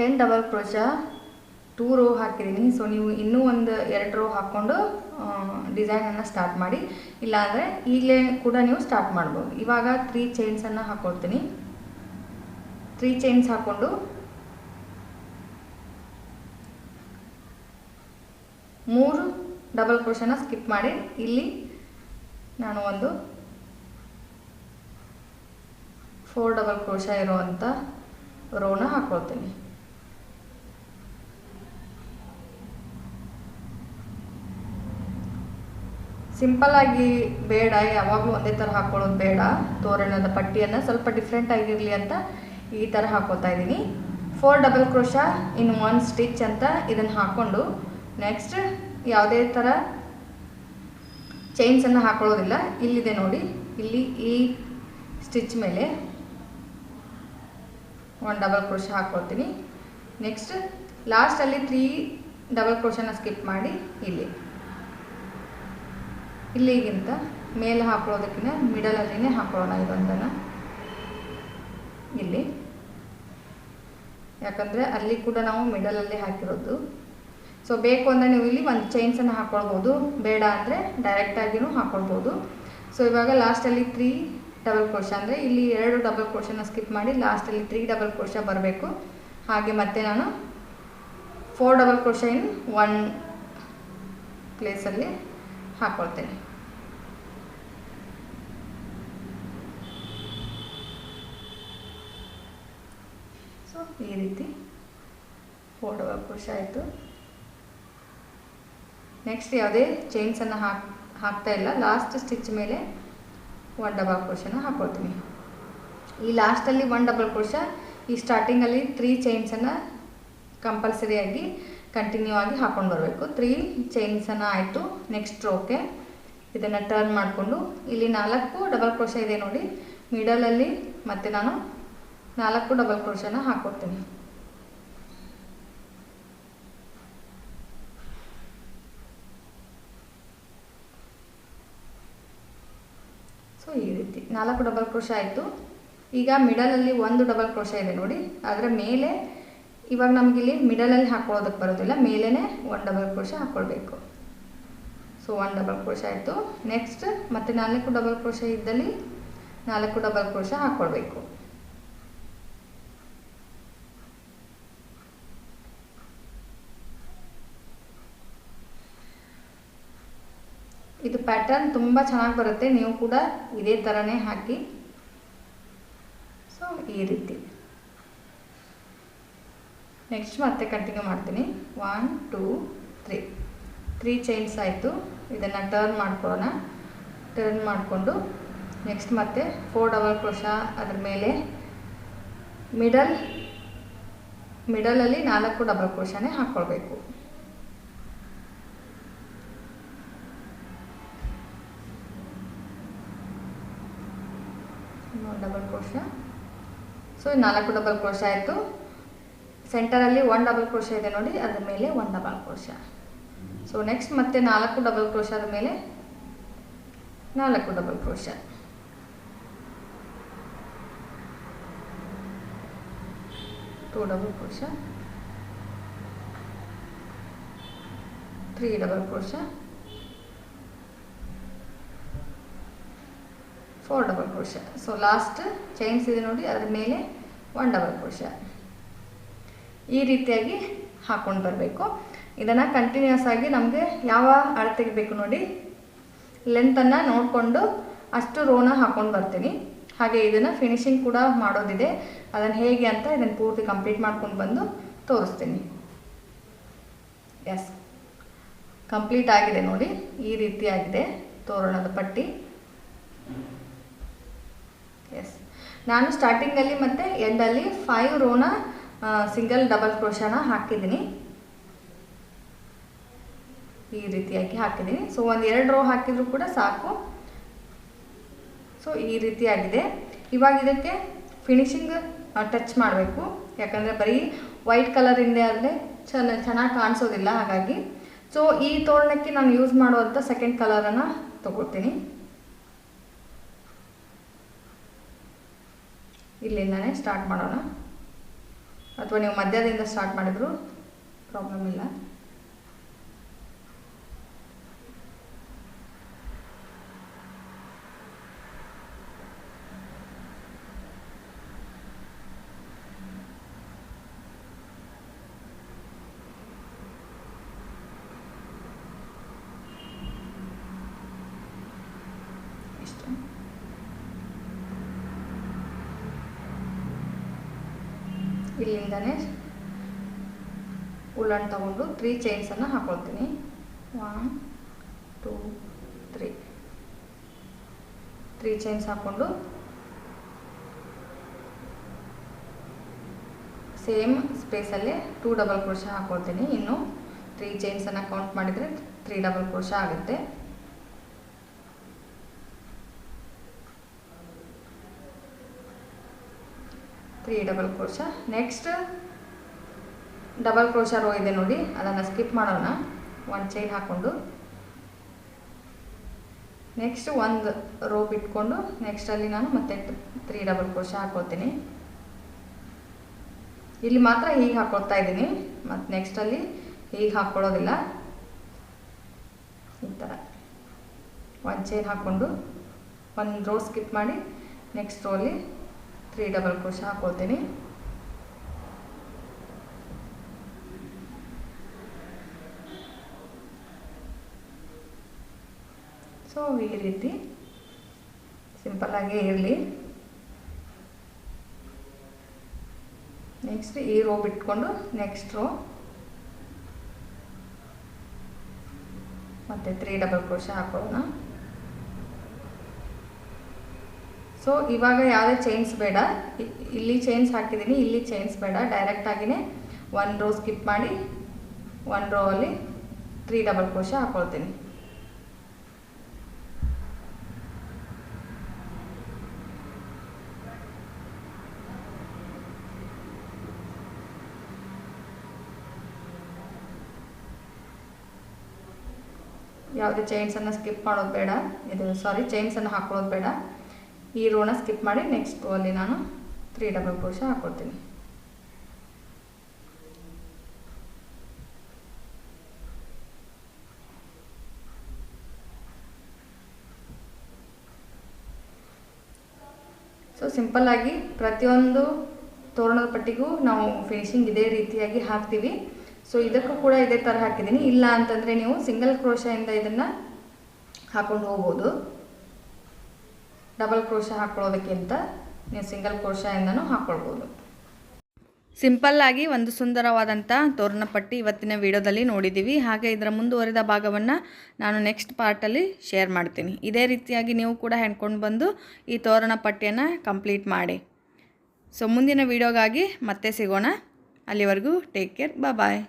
Ten double crochet two row ಹಾಕಿದ್ದೀನಿ. So ನೀವು ಇನ್ನೂ ಒಂದು ಎರಡು ರೋ ಹಾಕ್ಕೊಂಡು ಡಿಸೈನನ್ನು ಸ್ಟಾರ್ಟ್ ಮಾಡಿ. ಇಲ್ಲಾಂದರೆ ಈಗಲೇ ಕೂಡ ನೀವು ಸ್ಟಾರ್ಟ್ ಮಾಡ್ಬೋದು. ಇವಾಗ ತ್ರೀ ಚೈನ್ಸನ್ನು ಹಾಕ್ಕೊಳ್ತೀನಿ ತ್ರೀ ಚೈನ್ಸ್ ಹಾಕ್ಕೊಂಡು, ಮೂರು ಡಬಲ್ ಕ್ರೋಶನ ಸ್ಕಿಪ್ ಮಾಡಿ. ಇಲ್ಲಿ ನಾನು ಒಂದು ಫೋರ್ ಡಬಲ್ ಕ್ರೋಶ ಇರುವಂಥ ರೋನ ಹಾಕ್ಕೊಳ್ತೀನಿ ಸಿಂಪಲ್ ಆಗಿ ಬೇಡ, ಯಾವಾಗಲೂ ಒಂದೇ ಥರ ಹಾಕ್ಕೊಳ್ಳೋದು ಬೇಡ. ತೋರಣದ ಪಟ್ಟಿಯನ್ನು ಸ್ವಲ್ಪ ಡಿಫ್ರೆಂಟ್ ಆಗಿರಲಿ ಅಂತ ಈ ಥರ ಹಾಕೋತಾ ಇದ್ದೀನಿ. Four double crochet in one stitch ಅಂತ ಇದನ್ನು ಹಾಕ್ಕೊಂಡು ನೆಕ್ಸ್ಟ್ ಯಾವುದೇ ಥರ ಚೈನ್ಸನ್ನು ಹಾಕೊಳ್ಳೋದಿಲ್ಲ. ಇಲ್ಲಿದೆ ನೋಡಿ, ಇಲ್ಲಿ ಈ ಸ್ಟಿಚ್ ಮೇಲೆ ಒನ್ ಡಬಲ್ ಕ್ರೋಶ ಹಾಕ್ಕೊಳ್ತೀನಿ ನೆಕ್ಸ್ಟ್ ಲಾಸ್ಟಲ್ಲಿ ತ್ರೀ ಡಬಲ್ ಕ್ರೋಶನ ಸ್ಕಿಪ್ ಮಾಡಿ ಇಲ್ಲಿ. ಇಲ್ಲಿಗಿಂತ ಮೇಲೆ ಹಾಕೊಳ್ಳೋದಕ್ಕಿಂತ ಮಿಡಲಲ್ಲಿನೇ ಹಾಕೊಳ್ಳೋಣ ಇದೊಂದನ್ನು ಇಲ್ಲಿ. ಯಾಕಂದರೆ ಅಲ್ಲಿ ಕೂಡ ನಾವು ಮಿಡಲಲ್ಲಿ ಹಾಕಿರೋದು. ಸೊ ಬೇಕು ಅಂದರೆ ನೀವು ಇಲ್ಲಿ ಒಂದು ಚೈನ್ಸನ್ನು ಹಾಕ್ಕೊಳ್ಬೋದು ಬೇಡ ಅಂದರೆ ಡೈರೆಕ್ಟಾಗಿಯೂ ಹಾಕ್ಕೊಳ್ಬೋದು ಸೊ ಇವಾಗ ಲಾಸ್ಟಲ್ಲಿ ತ್ರೀ ಡಬಲ್ ಕ್ರೋಶ ಅಂದರೆ ಇಲ್ಲಿ ಎರಡು ಡಬಲ್ ಕ್ರೋಶನ ಸ್ಕಿಪ್ ಮಾಡಿ ಲಾಸ್ಟಲ್ಲಿ ತ್ರೀ ಡಬಲ್ ಕ್ರೋಶ ಬರಬೇಕು. ಹಾಗೆ ಮತ್ತೆ ನಾನು four double crochet in one ಪ್ಲೇಸಲ್ಲಿ ಹಾಕ್ಕೊಳ್ತೇನೆ ಸೊ ಈ ರೀತಿ ಡಬಲ್ ಕ್ರೋಶ ಆಯಿತು. ನೆಕ್ಸ್ಟ್ ಯಾವುದೇ ಚೈನ್ಸನ್ನು ಹಾಕ್, ಹಾಕ್ತಾ ಇಲ್ಲ. ಲಾಸ್ಟ್ ಸ್ಟಿಚ್ ಮೇಲೆ ಒನ್ ಡಬಲ್ ಕ್ರೋಶನ ಹಾಕ್ಕೊಳ್ತೀನಿ ಈ ಲಾಸ್ಟಲ್ಲಿ ಒನ್ ಡಬಲ್ ಕ್ರೋಶ ಈ ಸ್ಟಾರ್ಟಿಂಗಲ್ಲಿ ತ್ರೀ ಚೈನ್ಸನ್ನು ಕಂಪಲ್ಸರಿಯಾಗಿ ಕಂಟಿನ್ಯೂ ಆಗಿ ಹಾಕೊಂಡು ಬರಬೇಕು. ತ್ರೀ ಚೈನ್ಸನ್ನು ಆಯಿತು. ನೆಕ್ಸ್ಟ್ ರೋಕೆ ಇದನ್ನು ಟರ್ನ್ ಮಾಡಿಕೊಂಡು ಇಲ್ಲಿ ನಾಲ್ಕು ಡಬಲ್ ಕ್ರೋಶ ಇದೆ ನೋಡಿ. ಮಿಡಲಲ್ಲಿ ಮತ್ತೆ ನಾನು ನಾಲ್ಕು ಡಬಲ್ ಕ್ರೋಶನ ಹಾಕ್ಕೊಡ್ತೀನಿ ಸೊ ಈ ರೀತಿ ನಾಲ್ಕು ಡಬಲ್ ಕ್ರೋಶ ಆಯಿತು. ಈಗ ಮಿಡಲಲ್ಲಿ ಒಂದು ಡಬಲ್ ಕ್ರೋಶ ಇದೆ ನೋಡಿ. ಅದರ ಮೇಲೆ ಇವಾಗ ನಮಗಿಲ್ಲಿ ಮಿಡಲಲ್ಲಿ ಹಾಕ್ಕೊಳ್ಳೋದಕ್ಕೆ ಬರೋದಿಲ್ಲ ಮೇಲೇ ಒನ್ ಡಬಲ್ ಕ್ರೋಶ ಹಾಕ್ಕೊಳ್ಬೇಕು ಸೊ ಒನ್ ಡಬಲ್ ಕ್ರೋಶ ಆಯಿತು. ನೆಕ್ಸ್ಟ್ ಮತ್ತೆ ನಾಲ್ಕು ಡಬಲ್ ಕ್ರೋಶ ಇದ್ದಲ್ಲಿ ನಾಲ್ಕು ಡಬಲ್ ಕ್ರೋಶ ಹಾಕ್ಕೊಳ್ಬೇಕು ಇದು ಪ್ಯಾಟರ್ನ್ ತುಂಬ ಚೆನ್ನಾಗಿ ಬರುತ್ತೆ. ನೀವು ಕೂಡ ಇದೇ ಥರನೇ ಹಾಕಿ ಸೊ ಈ ರೀತಿ ನೆಕ್ಸ್ಟ್ ಮತ್ತೆ ಕಂಟಿನ್ಯೂ ಮಾಡ್ತೀನಿ. One two three three chains ಆಯಿತು. ಇದನ್ನು ಟರ್ನ್ ಮಾಡ್ಕೊಳ್ಳೋಣ. ಟರ್ನ್ ಮಾಡಿಕೊಂಡು ನೆಕ್ಸ್ಟ್ ಮತ್ತೆ ಫೋರ್ ಡಬಲ್ ಕ್ರೋಶ ಅದ್ರ ಮೇಲೆ ಮಿಡಲ್ ಮಿಡಲಲ್ಲಿ ನಾಲ್ಕು ಡಬಲ್ ಕ್ರೋಶನೇ ಹಾಕ್ಕೊಳ್ಬೇಕು ಡಬಲ್ ಕ್ರೋಶ ಸೊ ನಾಲ್ಕು ಡಬಲ್ ಕ್ರೋಶ ಆಯಿತು. ಸೆಂಟರಲ್ಲಿ ಒನ್ ಡಬಲ್ ಕ್ರೋಶ ಇದೆ ನೋಡಿ, ಅದರ ಮೇಲೆ one double crochet so next ಮತ್ತೆ ನಾಲ್ಕು ಡಬಲ್ ಕ್ರೋಶ ಆದ ಮೇಲೆ ನಾಲ್ಕು double crochet two double crochet three double crochet four double crochet so last chains ಇದೆ ನೋಡಿ, ಅದ್ರ ಮೇಲೆ ಒನ್ ಡಬಲ್ ಕ್ರೋಶ ಈ ರೀತಿಯಾಗಿ ಹಾಕ್ಕೊಂಡು ಬರಬೇಕು. ಇದನ್ನು ಕಂಟಿನ್ಯೂಸ್ ಆಗಿ ನಮಗೆ ಯಾವ ಅಳತೆಗೆ ಬೇಕು ನೋಡಿ. ಲೆಂತನ್ನು ನೋಡಿಕೊಂಡು ಅಷ್ಟು ರೋನ ಹಾಕ್ಕೊಂಡು ಬರ್ತೀನಿ. ಹಾಗೆ ಇದನ್ನು ಫಿನಿಶಿಂಗ್ ಕೂಡ ಮಾಡೋದಿದೆ. ಅದನ್ನು ಹೇಗೆ ಅಂತ ಇದನ್ನು ಪೂರ್ತಿ ಕಂಪ್ಲೀಟ್ ಮಾಡ್ಕೊಂಡು ಬಂದು ತೋರಿಸ್ತೀನಿ. ಎಸ್ ಕಂಪ್ಲೀಟ್ ಆಗಿದೆ ನೋಡಿ. ಈ ರೀತಿ ಆಗಿದೆ ತೋರಣದ ಪಟ್ಟಿ. ಎಸ್ ನಾನು ಸ್ಟಾರ್ಟಿಂಗಲ್ಲಿ ಮತ್ತು ಎಂಡಲ್ಲಿ ಫೈವ್ ರೋನ ಸಿಂಗಲ್ ಡಬಲ್ ಕ್ರೋಶನ ಹಾಕಿದ್ದೀನಿ. ಈ ರೀತಿಯಾಗಿ ಹಾಕಿದ್ದೀನಿ. ಸೊ ಒಂದು ಎರಡು ರೋ ಹಾಕಿದರೂ ಕೂಡ ಸಾಕು. ಸೊ ಈ ರೀತಿಯಾಗಿದೆ. ಇವಾಗ ಇದಕ್ಕೆ ಫಿನಿಶಿಂಗ್ ಟಚ್ ಮಾಡಬೇಕು. ಯಾಕಂದರೆ ಬರೀ ವೈಟ್ ಕಲರಿಂದೇ ಆದರೆ ಚೆನ್ನ ಚೆನ್ನಾಗಿ ಕಾಣಿಸೋದಿಲ್ಲ ಹಾಗಾಗಿ. ಸೊ ಈ ತೋರಣಕ್ಕೆ ನಾನು ಯೂಸ್ ಮಾಡುವಂಥ ಸೆಕೆಂಡ್ ಕಲರನ್ನು ತಗೊಳ್ತೀನಿ. ಇಲ್ಲಿಂದನೇ ಸ್ಟಾರ್ಟ್ ಮಾಡೋಣ. ಅಥವಾ ನೀವು ಮಧ್ಯದಿಂದ ಸ್ಟಾರ್ಟ್ ಮಾಡಿದ್ರು ಪ್ರಾಬ್ಲಮ್ ಇಲ್ಲ. ಇಲ್ಲಿಂದನೇ ಉಲ್ಲನ್ ತಗೊಂಡು ತ್ರೀ ಚೈನ್ಸನ್ನು ಹಾಕೊಳ್ತೀನಿ. One two three three chains ಹಾಕ್ಕೊಂಡು ಸೇಮ್ ಸ್ಪೇಸಲ್ಲೇ ಟೂ ಡಬಲ್ ಕ್ರೋಶ ಹಾಕ್ಕೊಳ್ತೀನಿ ಇನ್ನು ತ್ರೀ ಚೈನ್ಸನ್ನು ಕೌಂಟ್ ಮಾಡಿದರೆ ತ್ರೀ ಡಬಲ್ ಕ್ರೋಶ ಆಗುತ್ತೆ. Three double crochet next double crochet row ಇದೆ ನೋಡಿ. ಅದನ್ನು ಸ್ಕಿಪ್ ಮಾಡೋಣ. ಒಂದು ಚೈನ್ ಹಾಕ್ಕೊಂಡು ನೆಕ್ಸ್ಟ್ ಒಂದು ರೋ ಬಿಟ್ಕೊಂಡು ನೆಕ್ಸ್ಟಲ್ಲಿ ನಾನು ಮತ್ತೆ ತ್ರೀ ಡಬಲ್ ಕ್ರೋಶ ಹಾಕ್ಕೊಳ್ತೀನಿ ಇಲ್ಲಿ ಮಾತ್ರ ಹೀಗೆ ಹಾಕ್ಕೊಳ್ತಾ ಇದ್ದೀನಿ. ಮತ್ತು ನೆಕ್ಸ್ಟಲ್ಲಿ ಹೀಗೆ ಹಾಕ್ಕೊಳ್ಳೋದಿಲ್ಲ ಈ ಥರ ಒಂದು ಚೈನ್ ಹಾಕ್ಕೊಂಡು ಒಂದು ರೋ ಸ್ಕಿಪ್ ಮಾಡಿ ನೆಕ್ಸ್ಟ್ ರೋಲಿ ತ್ರೀ ಡಬಲ್ ಕ್ರೋಶ ಹಾಕ್ಕೊಳ್ತೀನಿ ಸೊ ಈ ರೀತಿ ಸಿಂಪಲ್ಲಾಗೇ ಇರಲಿ. ನೆಕ್ಸ್ಟ್ ಈ ರೋ ಬಿಟ್ಕೊಂಡು ನೆಕ್ಸ್ಟ್ ರೋ ಮತ್ತು ತ್ರೀ ಡಬಲ್ ಕ್ರೋಶ ಹಾಕೊಳ್ಳೋಣ ಸೊ ಇವಾಗ ಯಾವುದೇ ಚೈನ್ಸ್ ಬೇಡ. ಇಲ್ಲಿ ಚೈನ್ಸ್ ಹಾಕಿದ್ದೀನಿ ಇಲ್ಲಿ ಚೈನ್ಸ್ ಬೇಡ. ಡೈರೆಕ್ಟಾಗಿಯೇ ಒನ್ ರೋ ಸ್ಕಿಪ್ ಮಾಡಿ ಒನ್ ರೋ ಅಲ್ಲಿ ತ್ರೀ ಡಬಲ್ ಕ್ರೋಶ ಹಾಕ್ಕೊಳ್ತೀನಿ ಯಾವುದೇ ಚೈನ್ಸನ್ನು ಸ್ಕಿಪ್ ಮಾಡೋದು ಬೇಡ. ಇದು ಸಾರಿ ಚೈನ್ಸನ್ನು ಹಾಕೊಳ್ಳೋದು ಬೇಡ. ಈ ರೋನ ಸ್ಕಿಪ್ ಮಾಡಿ ನೆಕ್ಸ್ಟ್ ಅಲ್ಲಿ ನಾನು ತ್ರೀ ಡಬಲ್ ಕ್ರೋಶ ಹಾಕ್ಕೊಡ್ತೀನಿ ಸೊ ಸಿಂಪಲ್ಲಾಗಿ ಪ್ರತಿಯೊಂದು ತೋರಣದ ಪಟ್ಟಿಗೂ ನಾವು ಫಿನಿಶಿಂಗ್ ಇದೇ ರೀತಿಯಾಗಿ ಹಾಕ್ತೀವಿ. ಸೊ ಇದಕ್ಕೂ ಕೂಡ ಇದೇ ಥರ ಹಾಕಿದ್ದೀನಿ. ಇಲ್ಲ ಅಂತಂದರೆ ನೀವು ಸಿಂಗಲ್ ಕ್ರೋಶದಿಂದ ಇದನ್ನು ಹಾಕೊಂಡು ಹೋಗ್ಬೋದು. ಡಬಲ್ ಕ್ರೋಶ ಹಾಕ್ಕೊಳ್ಳೋದಕ್ಕಿಂತ ನೀವು ಸಿಂಗಲ್ ಕ್ರೋಶದಿಂದನೂ ಹಾಕ್ಕೊಳ್ಬೋದು ಸಿಂಪಲ್ಲಾಗಿ ಒಂದು ಸುಂದರವಾದಂಥ ತೋರಣ ಪಟ್ಟಿ ಇವತ್ತಿನ ವಿಡಿಯೋದಲ್ಲಿ ನೋಡಿದ್ದೀವಿ. ಹಾಗೆ ಇದರ ಮುಂದುವರಿದ ಭಾಗವನ್ನು ನಾನು ನೆಕ್ಸ್ಟ್ ಪಾರ್ಟಲ್ಲಿ ಶೇರ್ ಮಾಡ್ತೀನಿ. ಇದೇ ರೀತಿಯಾಗಿ ನೀವು ಕೂಡ ಹೆಣ್ಕೊಂಡು ಬಂದು ಈ ತೋರಣ ಪಟ್ಟಿಯನ್ನು ಕಂಪ್ಲೀಟ್ ಮಾಡಿ. ಸೊ ಮುಂದಿನ ವಿಡಿಯೋಗಾಗಿ ಮತ್ತೆ ಸಿಗೋಣ. ಅಲ್ಲಿವರೆಗೂ ಟೇಕ್ ಕೇರ್ ಬಾಯ್